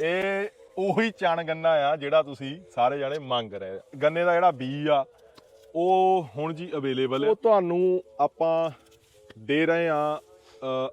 ਇਹ ਉਹੀ ਚਣ ਗੰਨਾ ਆ ਜਿਹੜਾ ਤੁਸੀਂ ਸਾਰੇ ਜਾਣੇ ਮੰਗ ਰਹੇ ਆ। ਗੰਨੇ ਦਾ ਜਿਹੜਾ ਬੀਜ ਆ ਉਹ ਹੁਣ ਜੀ ਅਵੇਲੇਬਲ ਹੈ ਉਹ ਤੁਹਾਨੂੰ ਆਪਾਂ ਦੇ ਰਹੇ ਆ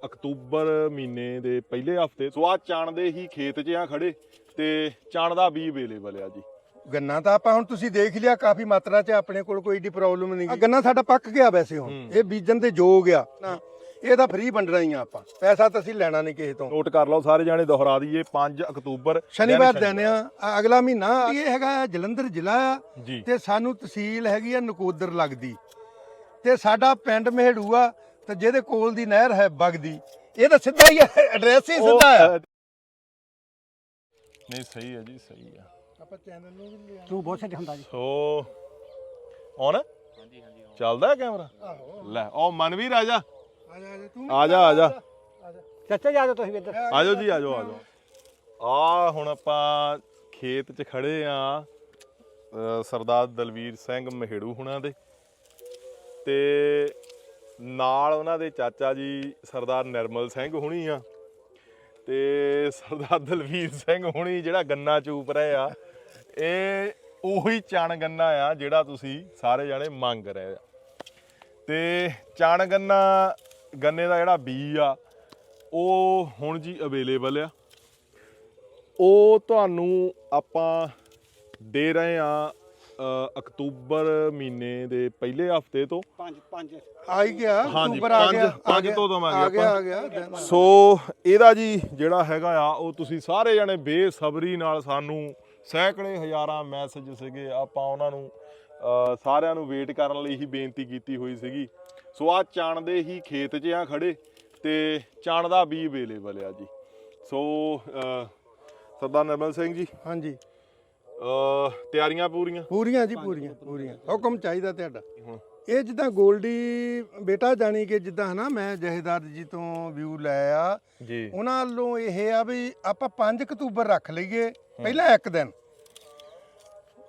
ਅਕਤੂਬਰ ਮਹੀਨੇ ਦੇ ਪਹਿਲੇ ਹਫ਼ਤੇ ਸੋ ਆ ਚਣ ਦੇ ਹੀ ਖੇਤ 'ਚ ਆ ਖੜੇ ਤੇ ਚਣ ਦਾ ਬੀਜ ਅਵੇਲੇਬਲ ਆ ਜੀ ਗੰਨਾ ਤਾਂ ਆਪਾਂ ਹੁਣ ਤੁਸੀਂ ਦੇਖ ਲਿਆ ਕਾਫੀ ਮਾਤਰਾ 'ਚ ਆਪਣੇ ਕੋਲ ਕੋਈ ਏਡੀ ਪ੍ਰੋਬਲਮ ਨਹੀਂ ਗੀ। ਗੰਨਾ ਸਾਡਾ ਪੱਕ ਗਿਆ ਵੈਸੇ ਹੁਣ ਹੂੰ। ਇਹ ਬੀਜਣ ਦੇ ਯੋਗ ਆ ਨਾ ਇਹ ਤਾਂ ਫ੍ਰੀ ਵੰਡਣਾ ਹੀ ਆ ਆਪਾਂ। ਪੈਸਾ ਤਾਂ ਅਸੀਂ ਲੈਣਾ ਨਹੀਂ ਕਿਸੇ ਤੋਂ। ਨੋਟ ਕਰ ਲਓ ਸਾਰੇ ਜਾਣੇ ਦੁਹਰਾ ਦਈਏ 5 ਅਕਤੂਬਰ ਸ਼ਨੀਵਾਰ ਦਿਨ ਆ ਅਗਲਾ ਮਹੀਨਾ ਇਹ ਹੈਗਾ ਜਲੰਧਰ ਜ਼ਿਲ੍ਹਾ ਆ ਤੇ ਸਾਨੂੰ ਤਹਿਸੀਲ ਹੈਗੀ ਆ ਨਕੋਦਰ ਲੱਗਦੀ। ਤੇ ਸਾਡਾ ਪਿੰਡ ਮਹਿੜੂ ਆ ਤੇ ਜਿਹਦੇ ਕੋਲ ਦੀ ਨਹਿਰ ਹੈ ਬਗਦੀ। ਇਹ ਤਾਂ ਸਿੱਧਾ ਹੀ ਐਡਰੈਸ ਹੀ ਸਿੱਧਾ ਆ। ਨਹੀਂ ਸਹੀ ਹੈ ਜੀ ਸਹੀ ਆ। ਆਪਾਂ ਚੈਨਲ ਨੂੰ ਵੀ ਲਿਆ। ਤੂੰ ਬਹੁਤ ਸੱਚ ਹੁੰਦਾ ਜੀ। So on? ਹਾਂਜੀ ਹਾਂਜੀ ਚੱਲਦਾ ਹੈ ਕੈਮਰਾ? ਆਹੋ। ਲੈ ਉਹ ਮਨਵੀਰ ਆ ਜਾ। ਆ ਜਾ ਆ ਜਾ ਤੂੰ ਆ ਜਾ ਆ ਜਾ। ਚਾਚਾ ਜਾ ਜਾਓ ਤੁਸੀਂ ਵੀ ਇੱਧਰ। ਆਜੋ ਜੀ ਆਜੋ ਆਜੋ ਆ ਹੁਣ ਆਪਾਂ ਖੇਤ 'ਚ ਖੜੇ ਆ ਸਰਦਾਰ ਦਲਵੀਰ ਸਿੰਘ ਮਹੇੜੂ ਹੁਣਾਂ ਦੇ। ਤੇ ਨਾਲ ਉਹਨਾਂ ਦੇ ਚਾਚਾ ਜੀ ਸਰਦਾਰ ਨਿਰਮਲ ਸਿੰਘ ਹੁਣੀ ਆ। ਤੇ ਸਰਦਾਰ ਦਲਵੀਰ ਸਿੰਘ ਹੁਣੀ ਜਿਹੜਾ ਗੰਨਾ ਚੂਪ ਰਹੇ ਆ ਇਹ ਉਹੀ ਚਣ ਗੰਨਾ ਆ ਜਿਹੜਾ ਤੁਸੀਂ ਸਾਰੇ ਜਾਣੇ ਮੰਗ ਰਹੇ ਆ। ਤੇ ਚਣ ਗੰਨਾ ਗੰਨੇ ਦਾ ਜਿਹੜਾ ਬੀਜ ਆ ਉਹ ਹੁਣ ਜੀ ਅਵੇਲੇਬਲ ਆ। ਉਹ ਤੁਹਾਨੂੰ ਆਪਾਂ ਦੇ ਰਹੇ ਆ ਅਕਤੂਬਰ ਮਹੀਨੇ ਦੇ ਪਹਿਲੇ ਹਫ਼ਤੇ ਤੋਂ। ਪੰਜ ਪੰਜ। ਆ ਹੀ ਗਿਆ ਹਾਂਜੀ, ਅਕਤੂਬਰ ਆ ਗਿਆ ਆ ਪੰਜ ਗਿਆ, ਤੋਂ ਦੇਵਾਂਗੇ ਆ ਗਿਆ। ਆ ਗਿਆ। ਸੋ ਇਹਦਾ ਜੀ ਜਿਹੜਾ ਹੈਗਾ ਆ ਉਹ ਤੁਸੀਂ ਸਾਰੇ ਜਣੇ ਬੇਸਬਰੀ ਨਾਲ ਸਾਨੂੰ ਸੈਂਕੜੇ ਹਜ਼ਾਰਾਂ ਮੈਸੇਜ ਸੀਗੇ। ਆਪਾਂ ਉਹਨਾਂ ਨੂੰ ਸਾਰਿਆਂ ਨੂੰ ਵੇਟ ਕਰਨ ਲਈ ਹੀ ਬੇਨਤੀ ਕੀਤੀ ਹੋਈ ਸੀਗੀ। ਸੋ ਆ ਚਣ ਦੇ ਹੀ ਖੇਤ 'ਚ ਆ ਖੜੇ ਤੇ ਚਣ ਦਾ ਬੀ ਅਵੇਲੇਬਲ ਆ ਜੀ। ਸੋ ਸਰਦਾਰ ਨਿਰਮਲ ਸਿੰਘ ਜੀ ਹਾਂਜੀ। ਅ, ਤਿਆਰੀਆਂ ਪੂਰੀਆਂ? ਪੂਰੀਆਂ ਜੀ ਪੂਰੀਆਂ ਪੂਰੀਆਂ। ਹੁਕਮ ਚਾਹੀਦਾ ਤੁਹਾਡਾ। ਇਹ ਜਿੱਦਾਂ ਗੋਲਡੀ ਬੇਟਾ ਜਾਣੀ ਕਿ ਜਿੱਦਾਂ ਹਨਾ ਮੈਂ ਜਹੇਦਾਰ ਜੀ ਤੋਂ ਵਿਊ ਲੈ ਆ। ਜੀ। ਉਹਨਾਂ ਵੱਲੋਂ ਇਹ ਆ ਵੀ ਆਪਾਂ 5 ਅਕਤੂਬਰ ਰੱਖ ਲਈਏ ਪਹਿਲਾਂ ਇੱਕ ਦਿਨ।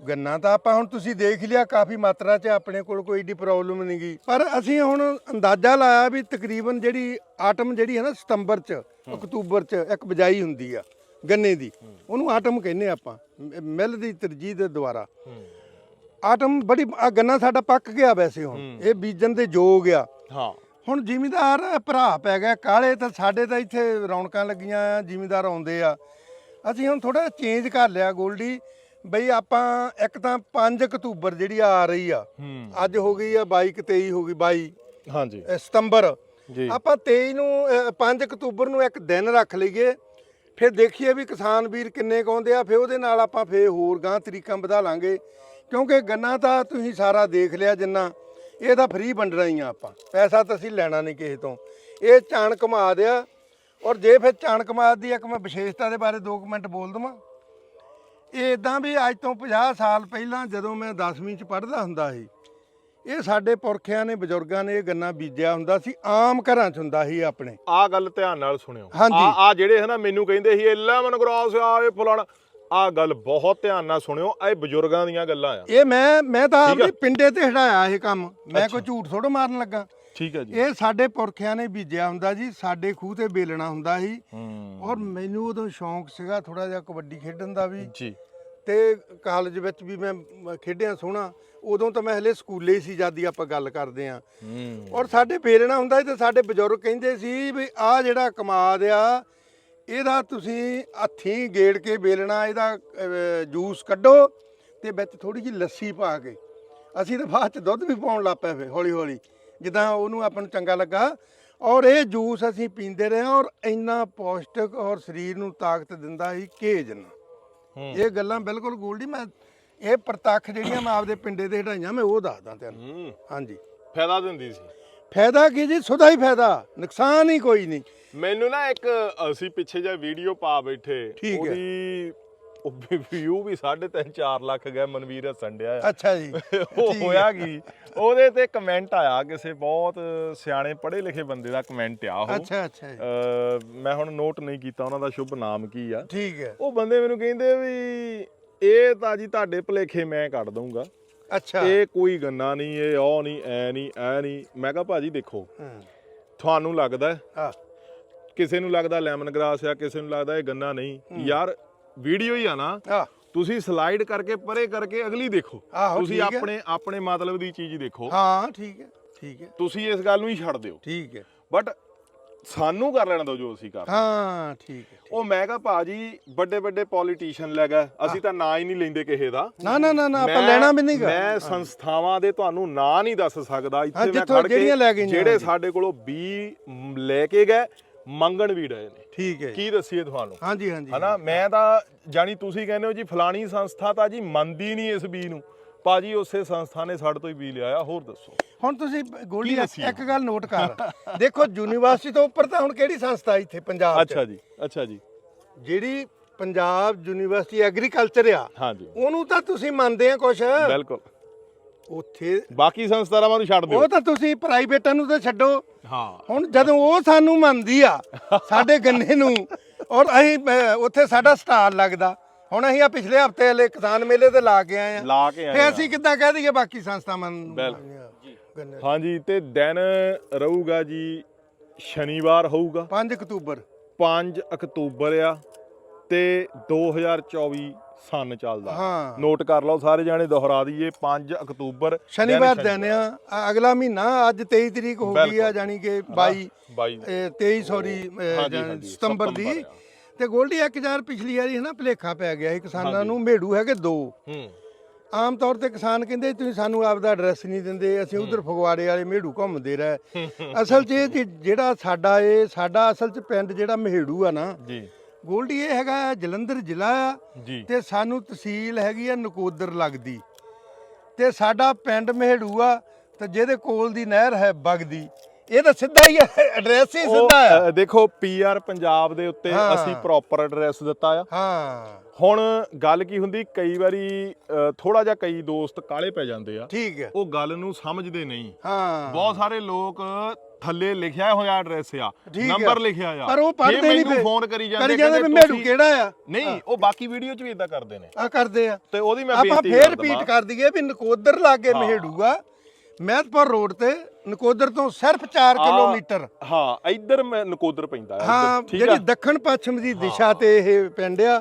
ਗੰਨਾ ਤਾਂ ਆਪਾਂ ਹੁਣ ਤੁਸੀਂ ਦੇਖ ਲਿਆ ਕਾਫੀ ਮਾਤਰਾ 'ਚ ਆਪਣੇ ਕੋਲ ਕੋਈ ਏਡੀ ਪ੍ਰੋਬਲਮ ਨਹੀਂ ਗਈ ਪਰ ਅਸੀਂ ਹੁਣ ਅੰਦਾਜ਼ਾ ਲਾਇਆ ਵੀ ਤਕਰੀਬਨ ਜਿਹੜੀ ਆਟਮ ਜਿਹੜੀ ਹੈ ਨਾ ਸਤੰਬਰ 'ਚ ਅਕਤੂਬਰ 'ਚ ਇੱਕ ਬਜਾਈ ਹੁੰਦੀ ਆ ਗੰਨੇ ਦੀ। ਉਹਨੂੰ ਆਟਮ ਕਹਿੰਦੇ ਆਪਾਂ ਮ- ਮਿੱਲ ਦੀ ਤਰਜੀਹ ਦੇ ਦੁਆਰਾ। ਆਟਮ ਬੜੀ ਆ ਗੰਨਾ ਸਾਡਾ ਪੱਕ ਗਿਆ ਵੈਸੇ ਹੁਣ। ਇਹ ਬੀਜਣ ਦੇ ਯੋਗ ਆ। ਹਾਂ। ਹੁਣ ਜ਼ਿਮੀਦਾਰ ਭਰਾ ਪੈ ਗਿਆ ਕਾਲੇ ਤਾਂ ਸਾਡੇ ਤਾਂ ਇੱਥੇ ਰੌਣਕਾਂ ਲੱਗੀਆਂ ਆ ਜ਼ਿਮੀਦਾਰ ਆਉਂਦੇ ਆ। ਅਸੀਂ ਹੁਣ ਥੋੜਾ ਚੇਂਜ ਕਰ ਲਿਆ ਗੋਲਡੀ। ਬਈ ਆਪਾਂ ਇੱਕ ਤਾਂ 5 ਅਕਤੂਬਰ ਜਿਹੜੀ ਆ ਰਹੀ ਆ ਅੱਜ ਹੋ ਗਈ ਆ 22 ਕਿ 23 ਹੋ ਗਈ 22 ਹਾਂਜੀ। ਸਤੰਬਰ। ਜੀ। ਆਪਾਂ 23 ਨੂੰ ਅ, 5 ਅਕਤੂਬਰ ਨੂੰ ਇੱਕ ਦਿਨ ਰੱਖ ਲਈਏ ਫਿਰ ਦੇਖੀਏ ਵੀ ਕਿਸਾਨ ਵੀਰ ਕਿੰਨੇ ਕੁ ਆਉਂਦੇ ਆ ਫਿਰ ਉਹਦੇ ਨਾਲ ਆਪਾਂ ਫਿਰ ਹੋਰ ਗਾਂ ਤਰੀਕਾਂ ਵਧਾ ਲਾਂਗੇ। ਕਿਉਂਕਿ ਗੰਨਾ ਤਾਂ ਤੁਸੀਂ ਸਾਰਾ ਦੇਖ ਲਿਆ ਜਿੰਨਾ ਇਹ ਤਾਂ ਫ੍ਰੀ ਵੰਡਣਾ ਹੀ ਆ ਆਪਾਂ। ਪੈਸਾ ਤਾਂ ਅਸੀਂ ਲੈਣਾ ਨਹੀਂ ਕਿਸੇ ਤੋਂ। ਇਹ ਚਾਣ ਕਮਾਦ ਆ ਔਰ ਜੇ ਫਿਰ ਚਾਣ ਕਮਾਦ ਦੀ ਇੱਕ ਮੈਂ ਵਿਸ਼ੇਸ਼ਤਾ ਦੇ ਬਾਰੇ 2 ਮਿੰਟ ਬੋਲ ਦਵਾਂ। ਇਹ ਇਦਾਂ ਵੀ ਅੱਜ ਤੋਂ 50 ਸਾਲ ਪਹਿਲਾਂ ਜਦੋਂ ਮੈਂ 10ਵੀਂ ਚ ਪੜ੍ਹਦਾ ਹੁੰਦਾ ਸੀ ਇਹ ਸਾਡੇ ਪੁਰਖਿਆਂ ਨੇ ਬਜ਼ੁਰਗਾਂ ਨੇ ਇਹ ਗੰਨਾ ਬੀਜਿਆ ਹੁੰਦਾ ਸੀ ਆਮ ਘਰਾਂ 'ਚ ਹੁੰਦਾ ਸੀ ਆਪਣੇ। ਆ ਗੱਲ ਧਿਆਨ ਨਾਲ ਸੁਣਿਓ। ਹਾਂਜੀ। ਆ ਆ ਜਿਹੜੇ ਹਨਾ ਮੈਨੂੰ ਕਹਿੰਦੇ ਸੀ ਇਹ ਲੈਮਨ ਗ੍ਰਾਸ ਆ ਇਹ ਫਲਾਣਾ। ਆ ਗੱਲ ਬਹੁਤ ਧਿਆਨ ਨਾਲ ਸੁਣਿਓ ਇਹ ਬਜ਼ੁਰਗਾਂ ਦੀਆਂ ਗੱਲਾਂ ਆ। ਇਹ ਮੈਂ ਮੈਂ ਤਾਂ ਠੀਕ ਆ। ਆਪਣੇ ਪਿੰਡੇ ਤੇ ਹਟਾਇਆ ਇਹ ਕੰਮ। ਮੈਂ ਕੋਈ ਝੂਠ ਥੋੜਾ ਮਾਰਨ ਲੱਗਾ। ਠੀਕ ਹੈ ਜੀ। ਇਹ ਸਾਡੇ ਪੁਰਖਿਆਂ ਨੇ ਬੀਜਿਆ ਹੁੰਦਾ ਜੀ ਸਾਡੇ ਖੂਹ ਤੇ ਬੇਲਣਾ ਹੁੰਦਾ ਸੀ। ਹੂੰ। ਔਰ ਮੈਨੂੰ ਉਦੋਂ ਸ਼ੌਂਕ ਸੀਗਾ ਥੋੜਾ ਜਿਹਾ ਕਬੱਡੀ ਖੇਡਣ ਦਾ ਵੀ। ਜੀ। ਤੇ ਕਾਲਜ ਵਿੱਚ ਵੀ ਮੈਂ ਮ- ਖੇਡਿਆ ਸੋਹਣਾ। ਉਦੋਂ ਤਾਂ ਮੈਂ ਹਲੇ ਸਕੂਲੇ ਹੀ ਸੀ ਜਦ ਦੀ ਆਪਾਂ ਗੱਲ ਕਰਦੇ ਆਂ ਹੂੰ। ਔਰ ਸਾਡੇ ਬੇਲਣਾ ਹੁੰਦਾ ਸੀ ਤੇ ਸਾਡੇ ਬਜ਼ੁਰਗ ਕਹਿੰਦੇ ਸੀ ਵੀ ਆਹ ਜਿਹੜਾ ਕਮਾਦ ਆ ਇਹਦਾ ਤੁਸੀਂ ਹੱਥੀਂ ਗੇੜ ਕੇ ਬੇਲਣਾ ਇਹਦਾ ਅਹ, ਜੂਸ ਕੱਢੋ ਤੇ ਵਿੱਚ ਥੋੜੀ ਜਿਹੀ ਲੱਸੀ ਪਾ ਕੇ। ਅਸੀਂ ਤਾਂ ਬਾਅਦ ਚ ਦੁੱਧ ਵੀ ਪਾਉਣ ਲੱਗ ਪਏ ਫੇ ਹੌਲੀ ਹੌਲੀ ਜਿੱਦਾਂ ਉਹਨੂੰ ਆਪਾਂ ਨੂੰ ਚੰਗਾ ਲੱਗਾ। ਔਰ ਇਹ ਜੂਸ ਅਸੀਂ ਪੀਂਦੇ ਰਹੇ ਔਰ ਇੰਨਾ ਪੌਸ਼ਟਿਕ ਔਰ ਸਰੀਰ ਨੂੰ ਤਾਕਤ ਦਿੰਦਾ ਸੀ ਕਿ ਜਿੰਨਾ ਹੂੰ। ਇਹ ਗੱਲਾਂ ਬਿਲਕੁਲ ਗੋਲਡੀ ਮੈਂ ਇਹ ਪ੍ਰਤੱਖ ਜਿਹੜੀਆਂ ਮੈਂ ਆਪਦੇ ਪਿੰਡੇ ਤੇ ਹਟਾਈਆਂ ਮੈਂ ਉਹ ਦੱਸਦਾ ਤੈਨੂੰ। ਹਾਂਜੀ। ਫਾਇਦਾ ਦਿੰਦੀ ਸੀ। ਫਾਇਦਾ ਕੀ ਜੀ? ਸੁਦਾ ਹੀ ਫਾਇਦਾ। ਨੁਕਸਾਨ ਹੀ ਕੋਈ ਨਹੀਂ। ਮੈਨੂੰ ਨਾ ਇੱਕ ਅਸੀਂ ਪਿੱਛੇ ਜਿਹਾ ਵੀਡੀਓ ਪਾ ਬੈਠੇ। ਠੀਕ ਹੈ। ਉਹਦੀ ਵਿਊ ਵੀ 3.5 4 ਲੱਖ ਗਏ ਮਨਵੀਰ ਹੱਸਣ ਡਿਆ ਆ। ਅੱਛਾ ਜੀ। ਉਹ ਹੋਇਆ ਕੀ? ਉਹਦੇ ਤੇ ਕਮੈਂਟ ਆਇਆ ਕਿਸੇ ਬਹੁਤ ਸਿਆਣੇ ਪੜ੍ਹੇ ਲਿਖੇ ਬੰਦੇ ਦਾ ਕਮੈਂਟ ਆ ਉਹ। ਅੱਛਾ ਅੱਛਾ ਜੀ। ਮੈਂ ਹੁਣ ਨੋਟ ਨਹੀਂ ਕੀਤਾ ਉਹਨਾਂ ਦਾ ਸ਼ੁਭ ਨਾਮ ਕੀ ਆ। ਠੀਕ ਹੈ। ਉਹ ਬੰਦੇ ਮੈਨੂੰ ਕਹਿੰਦੇ ਵੀ ਇਹ ਤਾਂ ਜੀ ਤੁਹਾਡੇ ਭਲੇਖੇ ਮੈਂ ਕੱਢ ਦਊਂਗਾ। ਅੱਛਾ। ਇਹ ਕੋਈ ਗੰਨਾ ਨਹੀਂ ਇਹ ਉਹ ਨਹੀਂ ਐ ਨਹੀਂ ਐ ਨਹੀਂ। ਮੈਂ ਕਿਹਾ ਭਾਜੀ ਦੇਖੋ ਹਾਂ। ਤੁਹਾਨੂੰ ਲੱਗਦਾ ਹੈ, ਆ ਕਿਸੇ ਨੂੰ ਲੱਗਦਾ ਲੈਮਨ ਗ੍ਰਾਸ ਆ ਕਿਸੇ ਨੂੰ ਲੱਗਦਾ ਇਹ ਗੰਨਾ ਨਹੀਂ। ਯਾਰ ਵੀਡੀਓ ਹੀ ਆ ਨਾ ਆ ਤੁਸੀਂ ਸਲਾਈਡ ਕਰਕੇ ਪਰੇ ਕਰਕੇ ਅਗਲੀ ਦੇਖੋ। ਆਹੋ, ਤੁਸੀਂ ਠੀਕ ਹੈ। ਆਪਣੇ ਆਪਣੇ ਮਤਲਬ ਦੀ ਚੀਜ਼ ਦੇਖੋ। ਹਾਂ ਠੀਕ ਹੈ ਠੀਕ ਹੈ। ਤੁਸੀਂ ਇਸ ਗੱਲ ਨੂੰ ਹੀ ਛੱਡ ਦਿਓ। ਠੀਕ ਹੈ। ਬਟ ਸਾਨੂੰ ਕਰ ਲੈਣ ਦਿਓ ਜੋ ਅਸੀਂ ਕਰਦੇ ਹਾਂ ਠੀਕ ਹੈ ਉਹ ਮੈਂ ਕਹਾ ਭਾਜੀ ਵੱਡੇ ਵੱਡੇ ਪੋਲੀਟੀਸ਼ੀਅਨ ਲੈ ਗਏ। ਅਸੀਂ ਤਾਂ ਨਾਂ ਹੀ ਨਹੀਂ ਲੈਂਦੇ ਕਿਸੇ ਦਾ। ਨਾ ਨਾ ਨਾ ਨਾ ਆਪਾਂ ਮੈਂ- ਲੈਣਾ ਵੀ ਨਹੀਂਗਾ। ਮੈਂ ਸੰਸਥਾਵਾਂ ਦੇ ਤੁਹਾਨੂੰ ਨਾਂ ਨਹੀਂ ਦੱਸ ਸਕਦਾ। ਹਾਂ, ਇੱਥੇ ਮੈਂ ਜਿੱਥੋਂ ਖੜ ਕੇ ਜਿਹੜੀਆਂ ਲੈ ਗਈਆਂ ਜਿਹੜੇ। ਸਾਡੇ ਕੋਲੋਂ ਬੀ ਲੈ ਕੇ ਗਏ ਮੰਗਣ ਵੀ ਡਏ ਨੇ। ਠੀਕ ਹੈ। ਕੀ ਦੱਸੀਏ ਤੁਹਾਨੂੰ? ਹਾਂਜੀ ਹਾਂਜੀ। ਹਨਾ? ਮੈਂ ਤਾਂ ਜਾਨੀ ਤੁਸੀਂ ਕਹਿੰਦੇ ਹੋ ਜੀ ਫਲਾਣੀ ਸੰਸਥਾ ਤਾਂ ਜੀ ਮੰਨਦੀ ਨਹੀਂ ਇਸ ਬੀ ਨੂੰ। ਭਾਜੀ ਉਸੇ ਸੰਸਥਾ ਨੇ ਸਾਡੇ ਤੋਂ ਹੀ ਬੀ ਲਿਆ ਆ ਹੋਰ ਦੱਸੋ? ਹੁਣ ਤੁਸੀਂ ਗੋਲਡੀ? ਇੱਕ ਗੱਲ ਨੋਟ ਕਰ। ਦੇਖੋ ਯੂਨੀਵਰਸਿਟੀ ਤੋਂ ਉੱਪਰ ਤਾਂ ਹੁਣ ਕਿਹੜੀ ਸੰਸਥਾ ਇੱਥੇ ਪੰਜਾਬ 'ਚ? ਅੱਛਾ ਜੀ ਅੱਛਾ ਜੀ। ਜਿਹੜੀ ਪੰਜਾਬ ਯੂਨੀਵਰਸਿਟੀ ਐਗਰੀਕਲਚਰ ਆ ਹਾਂਜੀ। ਉਹਨੂੰ ਤਾਂ ਤੁਸੀਂ ਮੰਨਦੇ ਆ ਕੁਛ? ਬਿਲਕੁਲ। ਉੱਥੇ ਬਾਕੀ ਸੰਸਥਾਵਾਂ ਨੂੰ ਛੱਡ ਦਿਓ। ਉਹ ਤਾਂ ਤੁਸੀਂ ਪ੍ਰਾਈਵੇਟਾਂ ਨੂੰ ਤਾਂ ਛੱਡੋ। ਹਾਂ। ਹੁਣ ਜਦੋਂ ਉਹ ਸਾਨੂੰ ਮੰਨਦੀ ਆ ਸਾਡੇ ਗੰਨੇ ਨੂੰ ਔਰ ਅਸੀਂ ਉੱਥੇ ਸਾਡਾ ਸਟਾਲ ਲੱਗਦਾ। ਹੁਣ ਅਸੀਂ ਆ ਪਿਛਲੇ ਹਫ਼ਤੇ ਵਾਲੇ ਕਿਸਾਨ ਮੇਲੇ ਤੇ ਲਾ ਕੇ ਆਏ ਆ। ਲਾ ਕੇ ਆਏ ਫੇ ਆ। ਅਸੀਂ ਕਿੱਦਾਂ ਕਹਿ ਦਈਏ ਬਾਕੀ ਸੰਸਥਾਵਾਂ ਨੂੰ? ਬਿਲਕੁਲ। ਗੰਨੇ। ਹਾਂਜੀ ਤੇ ਦਿਨ ਰਹੂਗਾ ਜੀ ਸ਼ਨੀਵਾਰ ਹੋਊਗਾ। 5 ਅਕਤੂਬਰ। 5 ਅਕਤੂਬਰ ਆ। ਤੇ 2024 ਸੰਨ ਚੱਲਦਾ। ਹਾਂ। ਨੋਟ ਕਰ ਲਓ ਸਾਰੇ ਜਾਣੇ ਦੁਹਰਾ ਦਈਏ 5 ਅਕਤੂਬਰ ਸ਼ਨੀਵਾਰ ਦਿਨ ਆ ਅਗਲਾ ਮਹੀਨਾ ਅੱਜ 23 ਤਰੀਕ ਹੋ ਗਈ ਆ। ਜਾਨੀ ਕਿ 22 22 ਇਹ 23 ਸੌਰੀ ਸਤੰਬਰ ਦੀ। ਤੇ ਗੋਲਡੀ 1000 ਪਿਛਲੀ ਵਾਰੀ ਹੈ ਨਾ ਭਲੇਖਾ ਪੈ ਗਿਆ ਸੀ ਕਿਸਾਨਾਂ ਨੂੰ ਮੇੜੂ ਹੈਗੇ ਦੋ। ਹੂੰ। ਆਮ ਤੌਰ ਤੇ ਕਿਸਾਨ ਕਹਿੰਦੇ ਤੁਸੀਂ ਸਾਨੂੰ ਆਪਦਾ ਐਡਰੈਸ ਨਹੀਂ ਦਿੰਦੇ ਅਸੀਂ ਉਧਰ ਫਗਵਾੜੇ ਵਾਲੇ ਮੇੜੂ ਘੁੰਮਦੇ ਰਹੇ। ਅਸਲ 'ਚ ਇਹ ਜਿਹੜਾ ਸਾਡਾ ਇਹ ਸਾਡਾ ਅਸਲ 'ਚ ਪਿੰਡ ਜਿਹੜਾ ਮਹੇੜੂ ਆ ਨਾ ਜੀ। ਗੋਲਡੀ ਇਹ ਹੈਗਾ ਜਲੰਧਰ ਜ਼ਿਲ੍ਹਾ ਆ ਜੀ। ਤੇ ਸਾਨੂੰ ਤਹਿਸੀਲ ਹੈਗੀ ਆ ਨਕੋਦਰ ਲੱਗਦੀ। ਤੇ ਸਾਡਾ ਪਿੰਡ ਮਹੇੜੂ ਆ ਤੇ ਜਿਹਦੇ ਕੋਲ ਦੀ ਨਹਿਰ ਹੈ ਬਗਦੀ। ਇਹ ਤਾਂ ਸਿੱਧਾ ਹੀ ਐਡਰੈਸ ਹੀ ਸਿੱਧਾ ਅ, ਦੇਖੋ ਪੀਆਰ ਪੰਜਾਬ ਦੇ ਉੱਤੇ ਹਾਂ। ਅਸੀਂ ਪ੍ਰੋਪਰ ਐਡਰੈਸ ਦਿੱਤਾ ਆ। ਹਾਂ। ਹੁਣ ਗੱਲ ਕੀ ਹੁੰਦੀ ਕਈ ਵਾਰੀ ਥੋੜਾ ਜਿਹਾ ਕਈ ਦੋਸਤ ਕਾਲੇ ਪੈ ਜਾਂਦੇ ਆ। ਠੀਕ ਹੈ। ਉਹ ਗੱਲ ਨੂੰ ਸਮਝਦੇ ਨਹੀਂ। ਹਾਂ। ਬਹੁਤ ਸਾਰੇ ਲੋਕ ਥੱਲੇ ਲਿਖਿਆ ਹੋਇਆ ਐਡਰੈਸ ਆ ਠੀਕ ਨੰਬਰ। ਲਿਖਿਆ ਆ। ਪਰ ਉਹ ਪੜ੍ਹਦੇ ਨਹੀਂ ਮੈਨੂੰ ਫੋਨ ਕਰੀ ਜਾਂਦੇ ਕਰੀ ਜਾਂਦੇ ਵੀ ਕਹਿੰਦੇ ਮੇੜੂ ਤੁਸੀਂ- ਕਿਹੜਾ ਆ? ਨਹੀਂ ਉਹ ਬਾਕੀ ਵੀਡੀਓ 'ਚ ਵੀ ਇਦਾਂ ਕਰਦੇ ਨੇ। ਆ ਕਰਦੇ ਆ। ਤੇ ਉਹਦੀ ਮੈਂ ਆਪਾਂ ਫੇਰ ਰਿਪੀਟ ਕਰ ਦਈਏ ਵੀ ਨਕੋਦਰ ਲਾਗੇ ਹਾਂ। ਮਹੇੜੂ ਆ ਮਹਿਤਪੁਰ ਰੋਡ ਤੇ ਨਕੋਦਰ ਤੋਂ ਸਿਰਫ 4 ਆ, ਕਿਲੋਮੀਟਰ। ਹਾਂ ਇੱਧਰ ਮੈਂ ਨਕੋਦਰ ਪੈਂਦਾ ਹੈ ਹਾਂ ਇੱਧਰ, ਠੀਕ ਜਿਹੜੀ ਦੱਖਣ ਪੱਛਮ ਦੀ ਦਿਸ਼ਾ ਤੇ ਇਹ ਪਿੰਡ ਆ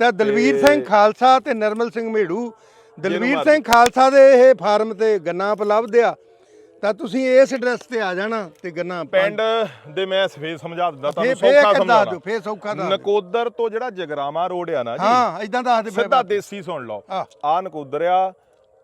ਤਾਂ ਦਲਵੀਰ ਸਿੰਘ ਖਾਲਸਾ ਤੇ ਨਰਮਲ ਸਿੰਘ ਮੇੜੂ। ਦਲਵੀਰ। ਸਿੰਘ ਖਾਲਸਾ ਦੇ ਇਹ ਫਾਰਮ ਤੇ ਗੰਨਾ ਉਪਲਬਧ ਆ। ਤਾਂ ਤੁਸੀਂ ਇਸ ਐਡਰੈਸ ਤੇ ਆ ਜਾਣਾ ਤੇ ਗੰਨਾ ਪਿੰਡ ਦੇ ਮੈਂ ਫੇਰ ਸਮਝਾ ਦਿੰਦਾ ਤੁਹਾਨੂੰ ਸੌਖਾ ਸਮਝਾਉਣਾ। ਦਿਓ ਫੇ ਸੌਖਾ ਦਾ ਨਕੋਦਰ ਤੋਂ ਜਿਹੜਾ ਜਗਰਾਮਾ ਰੋਡ ਆ ਨਾ ਜੀ ਹਾਂ ਇਦਾਂ ਦੱਸ ਦੇ ਸਿੱਧਾ ਦੇਸੀ ਸੁਣ ਲਓ। ਆ ਨਕੋਦਰ ਆ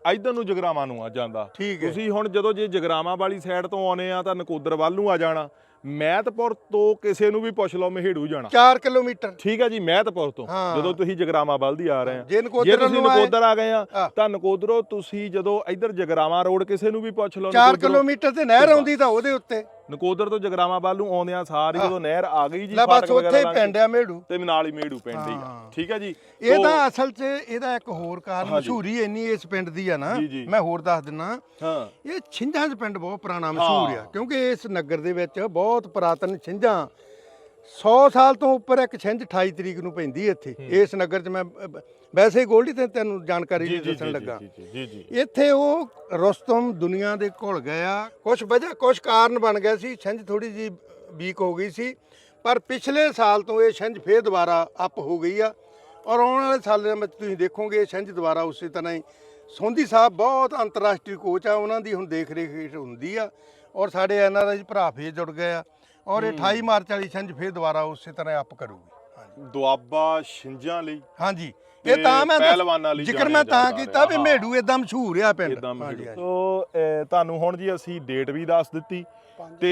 ਇਧਰ ਨੂੰ ਜਗਰਾਮਾ ਨੂੰ ਆ ਜਾਂਦਾ। ਤੁਸੀਂ ਹੁਣ ਜਦੋਂ ਜੇ ਜਗਰਾਮਾ ਵਾਲੀ ਸਾਈਡ ਤੋਂ ਆਉਨੇ ਆ ਤਾਂ ਨਕੋਦਰ ਵੱਲ ਨੂੰ ਆ ਜਾਣਾ। ਮਹਿਤਪੁਰ ਤੋਂ ਕਿਸੇ ਨੂੰ ਵੀ ਪੁੱਛ ਲਓ ਮਹੇੜੂ ਜਾਣਾ। 4 ਕਿਲੋਮੀਟਰ। ਠੀਕ ਹੈ ਜੀ ਮਹਿਤਪੁਰ ਤੋਂ। ਜਦੋਂ ਤੁਸੀਂ ਜਗਰਾਮਾ ਵੱਲ ਦੀ ਆ ਰਹੇ ਆ। ਜੇ ਤੁਸੀਂ ਨਕੋਦਰ ਆ ਗਏ ਆ। ਤਾਂ ਨਕੋਦਰੋਂ ਤੁਸੀਂ ਜਦੋਂ ਇੱਧਰ ਜਗਰਾਮਾ ਰੋਡ ਕਿਸੇ ਨੂੰ ਵੀ ਪੁੱਛ ਲਓ 4 ਨਕੋਦਰੋਂ- ਕਿਲੋਮੀਟਰ ਤੇ ਨਹਿਰ ਆਉਂਦੀ ਤਾਂ ਉਹਦੇ ਉੱਤੇ। ਨਕੋਦਰ ਤੋਂ ਜਗਰਾਮਾ ਵੱਲ ਨੂੰ ਆਉਂਦਿਆਂ ਸਾਰੀ ਜਦੋਂ ਨਹਿਰ ਆ ਗਈ ਜੀ ਲੈ ਬਸ ਉੱਥੇ ਹੀ ਪਿੰਡ ਆ ਮੇੜੂ। ਤੇ ਨਾਲ ਹੀ ਮੇੜੂ ਪਿੰਡ ਹੀ ਆ। ਹਾਂ। ਠੀਕ ਹੈ ਜੀ? ਇਹ ਤੋ- ਅਸਲ 'ਚ ਇਹਦਾ ਇੱਕ ਹੋਰ ਕਾਰਨ। ਮਸ਼ਹੂਰੀ ਇੰਨੀ ਇਸ ਪਿੰਡ ਦੀ ਆ ਨਾ। ਮੈਂ ਹੋਰ ਦੱਸ ਦਿੰਨਾ। ਹਾਂ। ਇਹ ਛਿੰਝਾਂ ਦੇ ਪਿੰਡ ਬਹੁਤ ਪੁਰਾਣਾ ਮਸ਼ਹੂਰ ਆ ਕਿਉਂਕਿ ਇਸ ਨਗਰ ਦੇ ਵਿੱਚ ਬਹੁਤ ਪੁਰਾਤਨ ਛਿੰਝਾਂ 100 ਸਾਲ ਤੋਂ ਉੱਪਰ ਇੱਕ ਛਿੰਝ 28 ਤਰੀਕ ਨੂੰ ਪੈਂਦੀ ਹੈ ਇੱਥੇ। ਇਸ ਨਗਰ 'ਚ ਮੈਂ ਵੈਸੇ ਹੀ ਗੋਲਡੀ ਤੇ ਤੈਨੂੰ ਜਾਣਕਾਰੀ ਜੀ ਦੱਸਣ ਲੱਗਾ। ਜੀ ਜੀ ਜੀ। ਇੱਥੇ ਉਹ ਰੁਸਤਮ ਦੁਨੀਆ ਦੇ ਘੁਲ ਗਿਆ। ਕੁਝ ਵਜ੍ਹਾ ਕੁਝ ਕਾਰਨ ਬਣ ਗਿਆ ਸੀ। ਛਿੰਝ ਥੋੜੀ ਜੀ ਵੀਕ ਹੋ ਗਈ ਸੀ। ਪਰ ਪਿਛਲੇ ਸਾਲ ਤੋਂ ਇਹ ਛਿੰਝ ਫੇਰ ਦੁਬਾਰਾ ਅਪ ਹੋ ਗਈ ਆ। ਔਰ ਆਉਣ ਵਾਲੇ ਸਾਲਾਂ ਵਿੱਚ ਤੁਸੀਂ ਦੇਖੋਗੇ ਇਹ ਛਿੰਝ ਦੁਬਾਰਾ ਉਸੇ ਤਰ੍ਹਾਂ ਹੀ ਸੋਂਦੀ ਸਾਹਿਬ ਬਹੁਤ ਅੰਤਰਰਾਸ਼ਟਰੀ ਕੋਚ ਆ। ਉਹਨਾਂ ਦੀ ਹੁਣ ਦੇਖ ਰੇਖ ਹੁੰਦੀ ਆ। ਔਰ ਸਾਡੇ ਐਨਆਰਆਈ ਭਰਾ ਫੇਰ ਜੁੜ ਗਏ ਆ। ਔਰ ਇਹ 28 ਮਾਰਚ ਵਾਲੀ ਛਿੰਝ ਫੇਰ ਦੁਬਾਰਾ ਉਸੇ ਤਰ੍ਹਾਂ ਅਪ ਕਰੂਗੀ। ਦੁਆਬਾ ਛਿੰਝਾਂ ਲਈ। ਹਾਂਜੀ। ਇਹ ਤਾਂ ਮੈਂ ਪਹਿਲਵਾਨਾਂ ਲਈ ਜ਼ਿਕਰ ਮੈਂ ਤਾਂ ਕੀਤਾ ਵੀ। ਮੇੜੂ ਇਦਾਂ ਮਸ਼ਹੂਰ ਆ ਪਿੰਡ। ਸੋ ਤੁਹਾਨੂੰ ਹੁਣ ਜੀ ਅਸੀਂ ਡੇਟ ਵੀ ਦੱਸ ਦਿੱਤੀ ਤੇ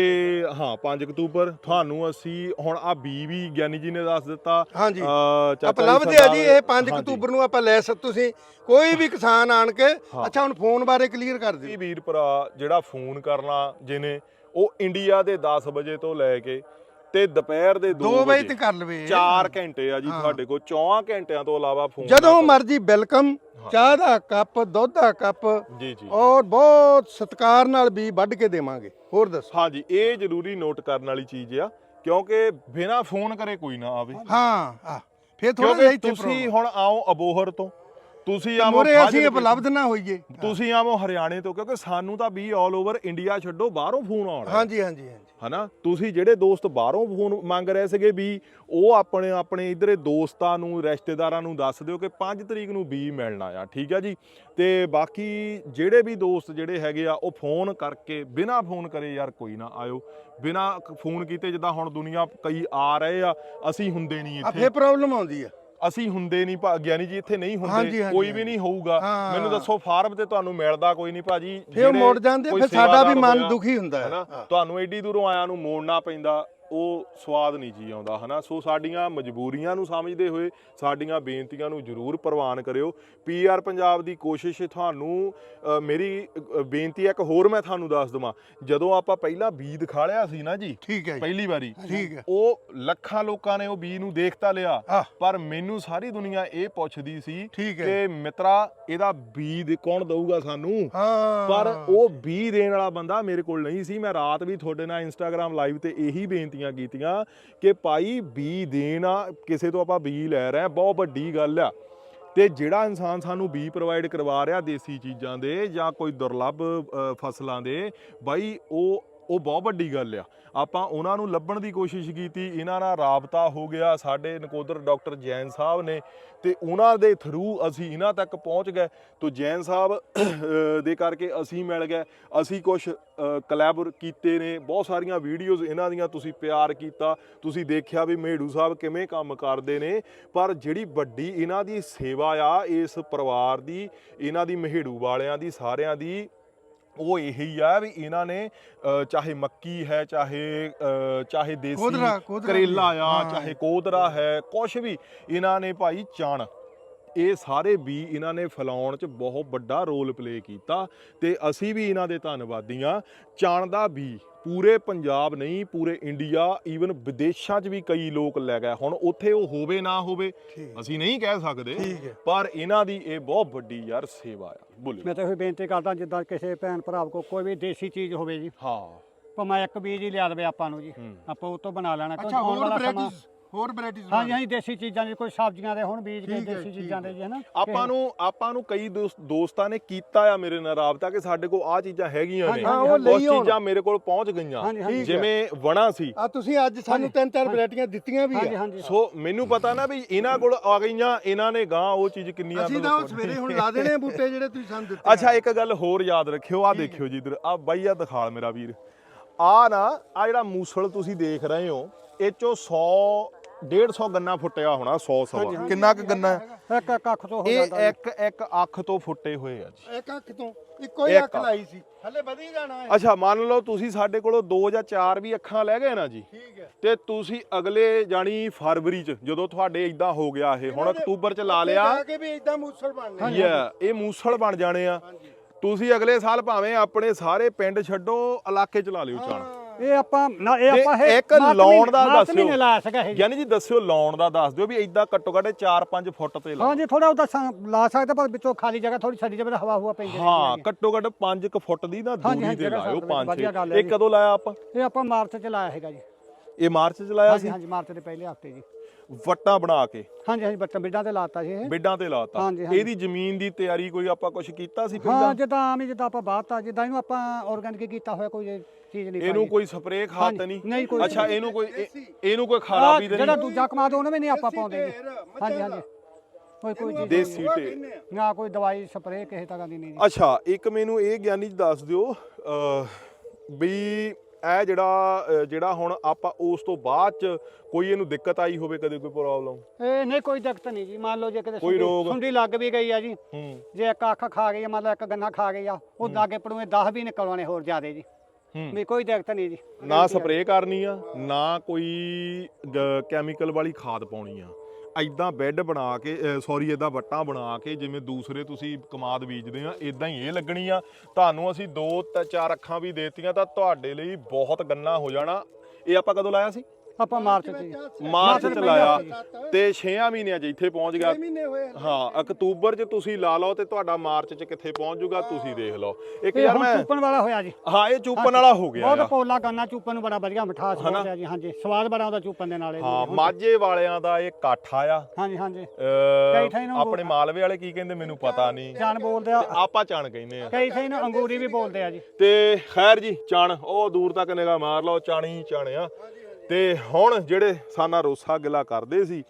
ਹਾਂ 5 ਅਕਤੂਬਰ ਤੁਹਾਨੂੰ ਅਸੀਂ ਹੁਣ ਆ ਬੀ ਵੀ ਗਿਆਨੀ ਜੀ ਨੇ ਦੱਸ ਦਿੱਤਾ ਹਾਂਜੀ। ਆਪਾਂ ਜੀ ਲੱਭਦੇ ਆ ਜੀ ਇਹ ਸਰਦਾਰ- 5 ਹਾਂਜੀ। ਅਕਤੂਬਰ ਨੂੰ ਆਪਾਂ ਲੈ ਸਕ ਤੁਸੀਂ ਕੋਈ ਵੀ ਕਿਸਾਨ ਆਣ ਕੇ ਅੱਛਾ ਹੁਣ ਫੋਨ ਬਾਰੇ ਕਲੀਅਰ ਕਰ ਦਿਓ ਵੀਰ ਭਰਾ ਜਿਹੜਾ ਫੋਨ ਕਰਨਾ ਜਿਹਨੇ ਉਹ ਇੰਡੀਆ ਦੇ 10 ਵਜੇ ਤੋਂ ਲੈ ਕੇ ਤੇ ਦੁਪਹਿਰ ਦੇ 2 2 ਵਜੇ ਤੇ ਕਰ ਲਵੇ। 4 ਘੰਟੇ ਆ ਜੀ ਤੁਹਾਡੇ ਕੋਲ 4 ਘੰਟਿਆਂ ਤੋਂ ਇਲਾਵਾ ਫੋਨ ਜਦੋਂ ਮਰਜ਼ੀ ਵੈਲਕਮ ਚਾਹ ਦਾ ਕੱਪ ਦੁੱਧ ਦਾ ਕੱਪ ਜੀ ਜੀ। ਔਰ ਬਹੁਤ ਸਤਿਕਾਰ ਨਾਲ ਵੀ ਵੱਢ ਕੇ ਦੇਵਾਂਗੇ। ਹੋਰ ਦੱਸੋ? ਹਾਂਜੀ ਇਹ ਜ਼ਰੂਰੀ ਨੋਟ ਕਰਨ ਵਾਲੀ ਚੀਜ਼ ਆ ਕਿਉਂਕਿ ਬਿਨਾ ਫੋਨ ਕਰੇ ਕੋਈ ਨਾ ਆਵੇ। ਹਾਂ ਆ ਫੇਰ ਥੋੜਾ ਜਿਹਾ ਇੱਥੇ ਤੁਸੀਂ ਹੁਣ ਆਓ ਅਬੋਹਰ ਤੋਂ ਤੁਸੀਂ ਆਵੋ ਮੋਰੇ ਅਸੀਂ ਉਪਲਬਧ ਨਾ ਹੋਈਏ। ਤੁਸੀਂ ਆਵੋ ਹਰਿਆਣੇ ਤੋਂ ਕਿਉਂਕਿ ਸਾਨੂੰ ਤਾਂ ਵੀ ਆਲ ਓਵਰ ਇੰਡੀਆ ਛੱਡੋ ਬਾਹਰੋਂ ਫੋਨ ਆਉਣਾ ਹਾਂਜੀ ਹਾਂਜੀ ਹਾਂਜੀ। ਹਨਾ? ਤੁਸੀਂ ਜਿਹੜੇ ਦੋਸਤ ਬਾਹਰੋਂ ਫੋਨ ਮੰਗ ਰਹੇ ਸੀਗੇ ਵੀ ਉਹ ਆਪਣੇ ਆਪਣੇ ਇਧਰੇ ਦੋਸਤਾਂ ਨੂੰ ਰਿਸ਼ਤੇਦਾਰਾਂ ਨੂੰ ਦੱਸ ਦਿਓ ਕਿ 5 ਤਰੀਕ ਨੂੰ ਬੀ ਮਿਲਣਾ ਆ ਠੀਕ ਆ ਜੀ? ਤੇ ਬਾਕੀ ਜਿਹੜੇ ਵੀ ਦੋਸਤ ਜਿਹੜੇ ਹੈਗੇ ਆ ਉਹ ਫੋਨ ਕਰਕੇ ਬਿਨਾ ਫੋਨ ਕਰੇ ਯਾਰ ਕੋਈ ਨਾ ਆਇਓ। ਬਿਨਾ ਫੋਨ ਕੀਤੇ ਜਿੱਦਾਂ ਹੁਣ ਦੁਨੀਆ ਕਈ ਆ ਰਹੇ ਆ ਅਸੀਂ ਹੁੰਦੇ ਨਹੀਂ ਆ ਇੱਥੇ। ਫੇਰ ਪ੍ਰੋਬਲਮ ਆਉਂਦੀ ਆ। ਅਸੀਂ ਹੁੰਦੇ ਨਹੀਂ ਗਿਆਨੀ ਜੀ ਇੱਥੇ ਨਹੀਂ ਹੁੰਦੇ ਕੋਈ ਵੀ। ਨਹੀਂ ਹੋਊਗਾ। ਮੈਨੂੰ ਦੱਸੋ ਫਾਰਮ ਤੇ ਤੁਹਾਨੂੰ ਮਿਲਦਾ ਕੋਈ ਨਹੀਂ ਭਾਜੀ ਫੇਰ ਮੁੜ ਜਾਂਦੇ ਫਿਰ ਸਾਡਾ ਵੀ ਮਨ ਦੁਖੀ ਹੁੰਦਾ ਹਾਂ। ਤੁਹਾਨੂੰ ਐਡੀ ਦੂਰੋਂ ਆਇਆਂ ਨੂੰ ਮੋੜਨਾ ਪੈਂਦਾ ਉਹ ਸਵਾਦ ਨਹੀਂ ਜੀ ਆਉਂਦਾ ਹਨਾ? ਸੋ ਸਾਡੀਆਂ ਮਜਬੂਰੀਆਂ ਨੂੰ ਸਮਝਦੇ ਹੋਏ ਸਾਡੀਆਂ ਬੇਨਤੀਆਂ ਨੂੰ ਜ਼ਰੂਰ ਪ੍ਰਵਾਨ ਕਰਿਓ। ਪੀਆਰ ਪੰਜਾਬ ਦੀ ਕੋਸ਼ਿਸ਼ ਤੁਹਾਨੂੰ ਮੇਰੀ ਬੇਨਤੀ ਹੈ ਇੱਕ ਹੋਰ ਮੈਂ ਤੁਹਾਨੂੰ ਦੱਸ ਦਵਾਂ। ਜਦੋਂ ਆਪਾਂ ਪਹਿਲਾਂ ਬੀਜ ਦਿਖਾ ਲਿਆ ਸੀ ਨਾ ਜੀ ਠੀਕ ਹੈ ਪਹਿਲੀ ਵਾਰੀ ਠੀਕ ਹੈ। ਉਹ ਲੱਖਾਂ ਲੋਕਾਂ ਨੇ ਉਹ ਬੀਜ ਨੂੰ ਦੇਖ ਤਾਂ ਲਿਆ ਪਰ ਮੈਨੂੰ ਸਾਰੀ ਦੁਨੀਆ ਇਹ ਪੁੱਛਦੀ ਸੀ ਕਿ ਮਿੱਤਰਾ ਇਹਦਾ ਬੀਜ ਕੌਣ ਦਊਗਾ ਸਾਨੂੰ? ਪਰ ਉਹ ਬੀ ਦੇਣ ਵਾਲਾ ਬੰਦਾ ਮੇਰੇ ਕੋਲ ਨਹੀਂ ਸੀ। ਮੈਂ ਰਾਤ ਵੀ ਤੁਹਾਡੇ ਨਾਲ ਇੰਸਟਾਗ੍ਰam ਲਾਈਵ ਤੇ ਇਹੀ ਬੇਨਤੀਆਂ ਕੀਤੀਆਂ ਕਿ ਭਾਈ ਬੀ ਦੇਣਾ ਕਿਸੇ ਤੋਂ ਆਪਾਂ ਬੀ ਲੈ ਰਹੇ ਹਾਂ ਬਹੁਤ ਵੱਡੀ ਗੱਲ ਆ। ਤੇ ਜਿਹੜਾ ਇਨਸਾਨ ਸਾਨੂੰ ਬੀ ਪ੍ਰੋਵਾਈਡ ਕਰਵਾ ਰਿਹਾ ਦੇਸੀ ਚੀਜ਼ਾਂ ਦੇ ਜਾਂ ਕੋਈ ਦੁਰਲੱਭ ਅ, ਫਸਲਾਂ ਦੇ ਬਾਈ ਉਹ ਉਹ ਬਹੁਤ ਵੱਡੀ ਗੱਲ ਆ। ਆਪਾਂ ਉਹਨਾਂ ਨੂੰ ਲੱਭਣ ਦੀ ਕੋਸ਼ਿਸ਼ ਕੀਤੀ। ਇਹਨਾਂ ਨਾਲ ਰਾਬਤਾ ਹੋ ਗਿਆ। ਸਾਡੇ ਨਕੋਦਰ ਡਾਕਟਰ ਜੈਨ ਸਾਹਿਬ ਨੇ ਤੇ ਉਹਨਾਂ ਦੇ ਥਰੂ ਅਸੀਂ ਇਹਨਾਂ ਤੱਕ ਪਹੁੰਚ ਗਏ। ਤੋ ਜੈਨ ਸਾਹਿਬ ਦੇ ਕਰਕੇ ਅਸੀਂ ਮਿਲ ਗਏ। ਅਸੀਂ ਕੁਝ ਕਲੈਬਰ ਕੀਤੇ ਨੇ। ਬਹੁਤ ਸਾਰੀਆਂ ਵੀਡੀਓਜ਼ ਇਹਨਾਂ ਦੀਆਂ ਤੁਸੀਂ ਪਿਆਰ ਕੀਤਾ। ਤੁਸੀਂ ਦੇਖਿਆ ਵੀ ਮੇੜੂ ਸਾਹਿਬ ਕਿਵੇਂ ਕੰਮ ਕਰਦੇ ਨੇ। ਪਰ ਜਿਹੜੀ ਵੱਡੀ ਇਹਨਾਂ ਦੀ ਸੇਵਾ ਆ, ਇਸ ਪਰਿਵਾਰ ਦੀ, ਇਹਨਾਂ ਦੀ ਮਹੇੜੂ ਵਾਲਿਆਂ ਦੀ, ਸਾਰਿਆਂ ਦੀ ਉਹ ਇਹੀ ਆ ਵੀ ਇਹਨਾਂ ਨੇ ਅ, ਚਾਹੇ ਮੱਕੀ ਹੈ ਚਾਹੇ ਅ, ਚਾਹੇ ਦੇਸੀ ਕਰੇਲਾ ਆ ਹਾਂ। ਚਾਹੇ ਕੋਦਰਾ ਹੈ ਕੁਛ ਵੀ ਇਹਨਾਂ ਨੇ ਭਾਈ ਚਣ। ਇਹ ਸਾਰੇ ਵੀ ਇਹਨਾਂ ਨੇ ਫੈਲਾਉਣ 'ਚ ਬਹੁਤ ਵੱਡਾ ਰੋਲ ਪਲੇ ਕੀਤਾ ਤੇ ਅਸੀਂ ਵੀ ਇਹਨਾਂ ਦੇ ਧੰਨਵਾਦੀ ਆ ਚਣ ਦਾ ਵੀ ਪੂਰੇ ਪੰਜਾਬ ਨਹੀਂ ਪੂਰੇ ਇੰਡੀਆ ਈਵਨ ਵਿਦੇਸ਼ਾਂ 'ਚ ਵੀ ਕਈ ਲੋਕ ਲੈ ਗਏ। ਹੁਣ ਉੱਥੇ ਉਹ ਹੋਵੇ ਨਾ ਹੋਵੇ ਅਸੀਂ ਨਹੀਂ ਕਹਿ ਸਕਦੇ ਪਰ ਇਹਨਾਂ ਦੀ ਇਹ ਬਹੁਤ ਵੱਡੀ ਯਾਰ ਸੇਵਾ ਆ। ਬੋਲੀ ਮੈਂ ਤਾਂ ਇਹ ਬੇਨਤੀ ਕਰਦਾ ਜਿੱਦਾਂ ਕਿਸੇ ਭੈਣ ਭਰਾ ਕੋ ਕੋਈ ਵੀ ਦੇਸੀ ਚੀਜ਼ ਹੋਵੇ ਜੀ। ਹਾਂ। ਭਾਵੇਂ ਇੱਕ ਬੀਜ ਹੀ ਲਿਆ ਦੇਵੇ ਆਪਾਂ ਨੂੰ ਜੀ। ਆਪਾਂ ਉਹ ਤੋਂ ਬਣਾ ਲੈਣਾ ਕਿਉਂਕਿ ਆਉਣ ਹੋਰ ਵਾਲਾ ਸਮਾਂ ਹੋਰ ਵੈਰਾਈਟੀਜ਼ ਹਾਂਜੀ ਹਾਂਜੀ ਦੇਸੀ ਚੀਜ਼ਾਂ ਦੀ ਕੋਈ ਸਬਜ਼ੀਆਂ ਦੇ ਹੁਣ ਬੀਜ ਕੇ ਠੀਕ ਹੈ, ਦੇਸੀ ਠੀਕ ਚੀਜ਼ਾਂ ਦੇ ਜੀ। ਹਨਾ ਆਪਾਂ ਨੂੰ ਆਪਾਂ ਨੂੰ ਕਈ ਦੋਸਤ- ਦੋਸਤਾਂ ਨੇ ਕੀਤਾ ਆ ਮੇਰੇ ਨਾਲ ਰਾਬਤਾ ਕਿ ਸਾਡੇ ਕੋਲ ਆ ਚੀਜ਼ਾਂ ਹੈਗੀਆਂ ਨੇ। ਹਾਂ, ਉਹ ਲਈ ਆਉਣ। ਚੀਜ਼ਾਂ ਮੇਰੇ ਕੋਲ ਪਹੁੰਚ ਗਈਆਂ। ਹਾਂਜੀ। ਜਿਵੇਂ ਵਣਾ ਸੀ। ਆ ਤੁਸੀਂ ਅੱਜ ਸਾਨੂੰ ਤਿੰਨ ਚਾਰ ਵੈਰਾਈਟੀਆਂ ਦਿੱਤੀਆਂ ਵੀ ਹਾਂਜੀ ਆ। ਹਾਂਜੀ ਸੋ ਮੈਨੂੰ ਪਤਾ ਨਾ ਵੀ ਇਹਨਾਂ ਕੋਲ ਆ ਗਈਆਂ ਇਹਨਾਂ ਨੇ ਗਾਂ ਉਹ ਚੀਜ਼ ਕਿੰਨੀਆਂ ਅਸੀਂ ਤਾਂ ਉਹ ਸਵੇਰੇ ਹੁਣ ਲਾ ਦੇਣੇ ਆ ਬੂਟੇ ਜਿਹੜੇ ਤੁਸੀਂ ਸਾਨੂੰ ਦਿੱਤੇ ਅੱਛਾ ਇੱਕ ਗੱਲ ਹੋਰ ਯਾਦ ਰੱਖਿਓ ਆ ਦੇਖਿਓ ਜੀ ਇਧਰ। ਆ ਬਾਈ ਆ ਦਿਖਾਲ ਮੇਰਾ ਵੀਰ। ਆ ਨਾ ਆ ਜਿਹੜਾ ਮੂਸਲ ਤੁਸੀਂ ਦੇਖ ਰਹੇ ਹੋ ਇਹ ਚੋਂ 100 150 ਗੰਨਾ ਫੁੱਟਿਆ ਹੋਣਾ 100 ਸਵਾ। ਕਿੰਨਾ ਕੁ ਗੰਨਾ ਹੈ? ਇੱਕ ਇੱਕ ਅੱਖ ਤੋਂ ਹੋ ਇਹ ਜਾਂਦਾ। ਇੱਕ ਇੱਕ ਅੱਖ ਤੋਂ ਫੁੱਟੇ ਹੋਏ ਆ ਜੀ। ਇੱਕ ਅੱਖ ਤੋਂ ਇੱਕੋ ਹੀ ਇੱਕ ਅੱਖ ਲਾਈ ਸੀ। ਹਲੇ ਵਧੀ ਜਾਣਾ ਹੈ ਅੱਛਾ ਮੰਨ ਲਓ ਤੁਸੀਂ ਸਾਡੇ ਕੋਲੋਂ 2 ਜਾਂ 4 ਵੀ ਅੱਖਾਂ ਲੈ ਗਏ ਨਾ ਜੀ। ਠੀਕ ਹੈ। ਤੇ ਤੁਸੀਂ ਅਗਲੇ ਜਾਨੀ ਫਰਵਰੀ ਚ ਜਦੋਂ ਤੁਹਾਡੇ ਇਦਾਂ ਹੋ ਗਿਆ ਇਹ ਹੁਣ ਅਕਤੂਬਰ ਚ ਲਾ ਲਿਆ। ਜਾ ਕੇ ਵੀ ਇਦਾਂ ਮੂਸਲ ਬਣਨੇ ਯਾ ਇਹ ਮੂਸਲ ਬਣ ਜਾਣੇ ਆ। ਤੁਸੀਂ ਅਗਲੇ ਸਾਲ ਭਾਵੇਂ ਆਪਣੇ ਸਾਰੇ ਪਿੰਡ ਛੱਡੋ ਇਲਾਕੇ ਚ ਲਾ ਲਿਓ ਚਾਣ ਇਹ ਆਪਾਂ ਨਾ ਇਹ ਆਪਾਂ ਇਹ ਇੱਕ ਲਾਉਣ ਦਾ ਦੱਸਿਓ। ਮਹੀਨੇ ਲਾਇਆ ਸੀਗਾ ਇਹ। ਯਾਨੀ ਜੀ ਦੱਸਿਓ ਲਾਉਣ ਦਾ ਦੱਸ ਦਿਓ ਵੀ ਇਦਾਂ ਘੱਟੋ ਘੱਟ 4-5 ਫੁੱਟ ਤੇ ਲਾ ਹਾਂਜੀ ਥੋੜਾ ਉਹਦਾ ਲਾ ਸਕਦੇ ਪਰ ਵਿੱਚੋਂ ਖਾਲੀ ਜਗ੍ਹਾ ਥੋੜੀ ਛੱਡੀ ਜਾਵੇ ਹਵਾ ਹੁਆ ਪੈਂਦੀ ਹਾਂ ਘੱਟੋ ਘੱਟ 5 ਫੁੱਟ ਦੀ ਨਾ ਦੂਰੀ ਤੇ ਗੱਲ 5-6 ਹੈ ਇਹ। ਕਦੋਂ ਲਾਇਆ ਆਪਾਂ? ਇਹ ਆਪਾਂ ਮਾਰਚ ਚ ਲਾਇਆ ਹੈਗਾ ਜੀ। ਇਹ ਮਾਰਚ ਚ ਲਾਇਆ ਸੀ? ਹਾਂਜੀ ਮਾਰਚ ਦੇ ਪਹਿਲੇ ਹਫ਼ਤੇ ਜੀ। ਵੱਟਾਂ ਬਣਾ ਕੇ ਹਾਂਜੀ ਹਾਂਜੀ ਬੱਟਾ ਬਿੱਡਾਂ ਤੇ ਲਾਤਾ ਜੀ ਇਹ ਬਿੱਡਾਂ ਤੇ ਲਾਤਾ ਹਾਂਜੀ, ਹਾਂਜੀ। ਇਹਦੀ ਜ਼ਮੀਨ ਦੀ ਤਿਆਰੀ ਕੋਈ ਆਪਾਂ ਕੁਝ ਕੀਤਾ ਸੀ ਹਾਂ ਪਹਿਲਾਂ ਜਿੱਦਾਂ ਆਮ ਹੀ ਜਿੱਦਾਂ ਆਪਾਂ ਬਾਤ ਜਿੱਦਾਂ ਇਹਨੂੰ ਆਪਾਂ ਆਰਗੈਨਿਕ ਕੀਤਾ ਹੋਇਆ ਕੋਈ ਇਹ ਚੀਜ਼ ਨਹੀਂ ਇਹਨੂੰ ਪਾਈ। ਕੋਈ ਸਪਰੇਅ ਖਾਦ ਹਾਂਜੀ, ਨਹੀਂ ਨਹੀਂ, ਕੋਈ ਅੱਛਾ। ਇਹਨੂੰ ਕੋਈ ਇਹ-। ਇਹਨੂੰ ਕੋਈ ਖਾਰਾ ਆਹ ਵੀ ਤਾਂ ਜਿਹੜਾ ਨਹੀਂ ਦੂਜਾ ਕਮਾਦ ਉਹਨੇ ਵੀ ਨਹੀਂ ਆਪਾਂ ਪਾਉਂਦੇ ਜੀ ਹਾਂਜੀ। ਹਾਂਜੀ ਕੋਈ ਕੋਈ ਚੀਜ਼ ਦੇਸੀ ਢੇਰ। ਨਾ ਕੋਈ ਦਵਾਈ ਸਪਰੇਅ ਕਿਸੇ ਤਰ੍ਹਾਂ ਦੀ ਨਹੀਂ ਜੀ ਅੱਛਾ ਇੱਕ ਮੈਨੂੰ ਇਹ ਗਿਆਨੀ ਜੀ ਦੱਸ ਦਿਓ ਅਹ, ਵੀ ਇਹ ਜਿਹੜਾ ਜਿਹੜਾ ਹੁਣ ਆਪਾਂ ਉਸ ਤੋਂ ਬਾਅਦ ਚ ਕੋਈ ਇਹਨੂੰ ਦਿੱਕਤ ਆਈ ਹੋਵੇ ਕਦੇ ਕੋਈ ਪ੍ਰੋਬਲਮ ਇਹ ਨਹੀਂ ਕੋਈ ਦਿੱਕਤ ਨਹੀਂ ਜੀ। ਮੰਨ ਲਓ ਜੇ ਕਿਤੇ ਕੋਈ ਸੁੰਡੀ- ਰੋਗ? ਸੁੰਡੀ ਲੱਗ ਵੀ ਗਈ ਆ ਜੀ। ਹੂੰ। ਜੇ ਇੱਕ ਅੱਖ ਖਾ ਗਈ ਮੰਨ ਲਓ ਇੱਕ ਗੰਨਾ ਖਾ ਗਈ ਆ ਉਹ ਲਾਗੇ ਪੜੂਏ 10 ਵੀ ਨਿਕਲਵਾਣੇ ਹੋਰ ਜ਼ਿਆਦੇ ਜੀ। ਵੀ ਕੋਈ ਦਿੱਕਤ ਨਹੀਂ ਜੀ। ਨਾ ਸਪਰੇਅ ਕਰਨੀ ਆ ਨਾ ਕੋਈ ਕੈਮੀਕਲ ਵਾਲੀ ਖਾਦ ਪਾਉਣੀ ਆ। ਐਦਾਂ ਬੈੱਡ ਬਣਾ ਕੇ ਸੌਰੀ ਐਦਾਂ ਵੱਟਾਂ ਬਣਾ ਕੇ ਜਿਵੇਂ ਦੂਸਰੇ ਤੁਸੀਂ ਕਮਾਦ ਬੀਜਦੇ ਆ ਐਦਾਂ ਹੀ ਇਹ ਲੱਗਣੀ ਆ। ਤੁਹਾਨੂੰ ਅਸੀਂ ਦੋ ਤੇ, ਚਾਰ ਅੱਖਾਂ ਵੀ ਦੇਤੀਆਂ ਤਾਂ ਤੁਹਾਡੇ ਲਈ ਬਹੁਤ ਗੰਨਾ ਹੋ ਜਾਣਾ। ਇਹ ਆਪਾਂ ਕਦੋਂ ਲਾਇਆ ਸੀ? ਆਪਾਂ ਮਾਰਚ ਚ। ਮਾਰਚ ਚ ਲਾਇਆ ਤੇ 6 ਮਹੀਨਿਆਂ ਚ ਇੱਥੇ ਪਹੁੰਚ ਗਿਆ। ਮਹੀਨੇ ਹੋਏ ਹਾਂ ਅਕਤੂਬਰ ਚ ਤੁਸੀਂ ਲਾ ਲਓ ਤੇ ਤੁਹਾਡਾ ਮਾਰਚ ਚ ਕਿੱਥੇ ਪਹੁੰਚ ਜਾਊਗਾ ਤੁਸੀਂ ਦੇਖ ਲਓ। ਇੱਕ ਯਾਰ ਮੈਂ ਚੂਪਣ ਵਾਲਾ ਹੋਇਆ ਜੀ। ਹਾਂ ਇਹ ਚੂਪਨ ਵਾਲਾ ਹੋ ਗਿਆ ਬਹੁਤ। ਪੋਲਾ ਗੰਨਾ ਚੂਪਣ ਨੂੰ ਬੜਾ ਵਧੀਆ ਮਿਠਾਸ ਹੈ ਜੀ ਹਾਂਜੀ। ਸਵਾਦ ਬੜਾ ਆਉਂਦਾ ਚੂਪਣ ਦੇ ਨਾਲ ਹਾਂ ਮਾਝੇ ਵਾਲਿਆਂ ਦਾ ਇਹ ਕਾਠਾ ਆ ਹਾਂਜੀ ਹਾਂਜੀ। ਆਪਣੇ ਮਾਲਵੇ ਵਾਲੇ ਕੀ ਕਹਿੰਦੇ ਮੈਨੂੰ ਪਤਾ ਨਹੀਂ। ਜਾਨ ਬੋਲਦੇ ਆ। ਆਪਾਂ ਚਣ ਕਹਿੰਦੇ ਆ। ਕਈ ਥਾਈਂ ਨੂੰ ਅੰਗੂਰੀ ਵੀ ਬੋਲਦੇ ਆ ਜੀ। ਤੇ ਖੈਰ ਜੀ ਚਣ ਉਹ ਦੂਰ ਤੱਕ ਨਿਗਾਹ ਮਾਰ ਲਓ ਚਾਣੀ ਹੀ ਚਣ ਆ ਤੇ ਹੁਣ ਜਿਹੜੇ ਸਾਨਾ ਰੋਸਾ ਗਿਲਾ ਕਰਦੇ ਸੀ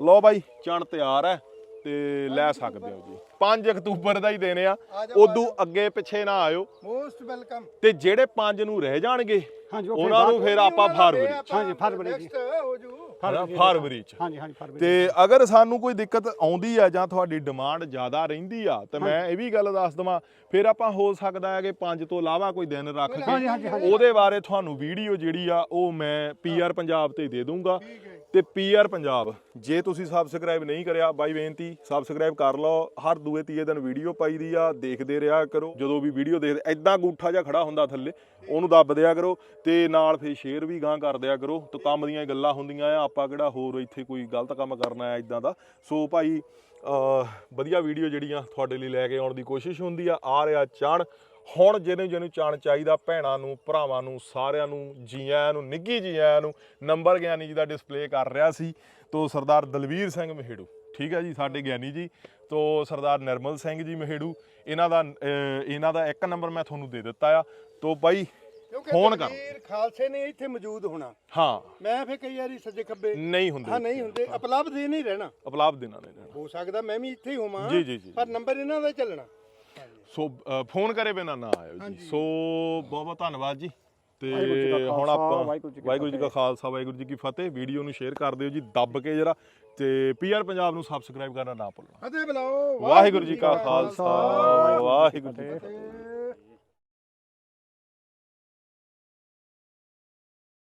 ਲਓ ਬਾਈ ਚਣ ਤਿਆਰ ਹੈ। ਤੇ ਲੈ ਸਕਦੇ ਹੋ ਜੀ। 5 ਅਕਤੂਬਰ ਦਾ ਹੀ ਦੇਣੇ ਆ। ਉਦੋਂ ਅੱਗੇ ਪਿੱਛੇ ਨਾ ਆਇਓ। ਮੋਸਟ ਵੈਲਕਮ ਤੇ ਜਿਹੜੇ 5 ਨੂੰ ਰਹਿ ਜਾਣਗੇ ਹਾਂਜੀ ਉਹਨਾਂ ਨੂੰ ਫਿਰ ਆਪਾਂ ਫਰਵਰੀ ਚ। ਹਾਂਜੀ, ਫਰਵਰੀ ਜੀ। ਹੋ ਫਰਵਰੀ ਚ। ਹਾਂਜੀ ਹਾਂਜੀ ਫਰਵਰੀ ਤੇ ਅਗਰ ਸਾਨੂੰ ਕੋਈ ਦਿੱਕਤ ਆਉਂਦੀ ਆ ਜਾਂ ਤੁਹਾਡੀ ਡਿਮਾਂਡ ਜ਼ਿਆਦਾ ਰਹਿੰਦੀ ਆ ਤੇ ਮੈਂ ਇਹ ਵੀ ਗੱਲ ਦੱਸ ਦਵਾਂ ਫਿਰ ਆਪਾਂ ਹੋ ਸਕਦਾ ਹੈ ਕਿ ਪੰਜ ਤੋਂ ਇਲਾਵਾ ਕੋਈ ਦਿਨ ਰੱਖ ਹਾਂਜੀ, ਹਾਂਜੀ, ਕੇ ਹਾਂਜੀ। ਉਹਦੇ ਬਾਰੇ ਤੁਹਾਨੂੰ ਵੀਡੀਓ ਜਿਹੜੀ ਆ ਉਹ ਮੈਂ ਪੀਆਰ ਪੰਜਾਬ ਤੇ ਦੇ ਦੂੰਗਾ। ਤੇ ਪੀਆਰ ਪੰਜਾਬ। ਜੇ ਤੁਸੀਂ ਸਬਸਕ੍ਰਾਈਬ ਨਹੀਂ ਕਰਿਆ, ਬਾਈ ਬੇਨਤੀ ਸਬਸਕ੍ਰਾਈਬ ਕਰ ਲਓ। ਹਰ ਦੂਏ ਤੀਏ ਦਿਨ ਵੀਡੀਓ ਪਾਈ ਦੀ ਆ, ਦੇਖਦੇ ਰਿਹਾ ਕਰੋ। ਜਦੋਂ ਵੀ ਵੀਡੀਓ ਦੇਖਦੇ ਐਦਾਂ ਗੂਠਾ ਜਿਹਾ ਖੜਾ ਹੁੰਦਾ ਥੱਲੇ, ਉਹਨੂੰ ਦੱਬ ਦਿਆ ਕਰੋ ਤੇ ਨਾਲ ਫੇਰ ਸ਼ੇਅਰ ਵੀ ਗਾਂ ਕਰ ਦਿਆ ਕਰੋ। ਤੇ ਕੰਮ ਦੀਆਂ ਗੱਲਾਂ ਹੁੰਦੀਆਂ ਆ, ਆਪਾਂ ਕਿਹੜਾ ਹੋਰ ਇੱਥੇ ਕੋਈ ਗਲਤ ਕੰਮ ਕਰਨਾ ਆ ਇਦਾਂ ਦਾ। ਸੋ ਭਾਈ ਵਧੀਆ ਵੀਡੀਓ ਜਿਹੜੀਆਂ ਤੁਹਾਡੇ ਲਈ ਲੈ ਕੇ ਆਉਣ ਦੀ ਕੋਸ਼ਿਸ਼ ਹੁੰਦੀ ਆ ਆ ਰਿਹਾ ਚਣ ਹੁਣ ਜਿਹਨੂੰ ਜਿਹਨੂੰ ਚਣ ਚਾਹੀਦਾ ਭੈਣਾਂ ਨੂੰ ਭਰਾਵਾਂ ਨੂੰ ਸਾਰਿਆਂ ਨੂੰ ਜੀਆਂ ਨੂੰ ਨਿੱਗੀ ਜੀਆਂ ਨੂੰ ਨੰਬਰ ਗਿਆਨੀ ਜੀ ਦਾ ਡਿਸਪਲੇ ਕਰ ਰਿਹਾ ਸੀ ਤੋਂ ਸਰਦਾਰ ਦਲਵੀਰ ਸਿੰਘ ਮਹੇੜੂ ਠੀਕ ਹੈ ਜੀ ਸਾਡੇ ਗਿਆਨੀ ਜੀ ਤੋਂ ਸਰਦਾਰ ਨਿਰਮਲ ਸਿੰਘ ਜੀ ਮਹੇੜੂ ਇਹਨਾਂ ਦਾ ਇਹਨਾਂ ਦਾ ਇੱਕ ਨੰਬਰ ਮੈਂ ਤੁਹਾਨੂੰ ਦੇ ਦਿੱਤਾ ਆ ਤੋਂ ਬਾਈ ਫੋਨ ਕਰ। ਖਾਲਸੇ ਨੇ ਇੱਥੇ ਮੌਜੂਦ ਹੋਣਾ। ਹਾਂ। ਮੈਂ ਫੇ ਕਈ ਵਾਰੀ ਸੱਜੇ ਖੱਬੇ ਨਹੀਂ ਹੁੰਦੇ ਹਾਂ ਨਹੀਂ ਹੁੰਦੇ ਉਪਲਬਧ ਨਹੀਂ ਰਹਿਣਾ। ਉਪਲਬਧ ਦੇਣਾ ਨਹੀਂ ਰਹਿਣਾ। ਹੋ ਸਕਦਾ ਮੈਂ ਵੀ ਇੱਥੇ ਹੀ ਹੋਵਾਂ ਪਰ ਨੰਬਰ ਇਹਨਾਂ ਦਾ ਚੱਲਣਾ। ਸੋ ਫੋਨ ਕਰੇ ਬਿਨਾ ਨਾ ਆਇਓ ਜੀ। ਸੋ ਬਹੁਤ ਬਹੁਤ ਧੰਨਵਾਦ ਜੀ। ਤੇ ਹੁਣ ਆਪਾਂ ਵਾਹਿਗੁਰੂ ਜੀ ਕੀ ਖਾਲਸਾ ਵਾਹਿਗੁਰੂ ਜੀ ਕੀ ਫਤਿਹ। ਵੀਡੀਓ ਨੂੰ ਸ਼ੇਅਰ ਕਰ ਦਿਓ ਜੀ ਦੱਬ ਕੇ ਜਰਾ। ਤੇ ਪੀਆਰ ਪੰਜਾਬ ਨੂੰ ਸਬਸਕ੍ਰਾਈਬ ਕਰਨਾ ਨਾ ਭੁੱਲਣਾ। ਫਤਿਹ ਬੁਲਾਓ। ਵਾਹਿਗੁਰੂ ਜੀ ਕਾ ਖਾਲਸਾ। ਵਾਹਿਗੁਰੂ ਜੀ ਕੀ ਫਤਿਹ।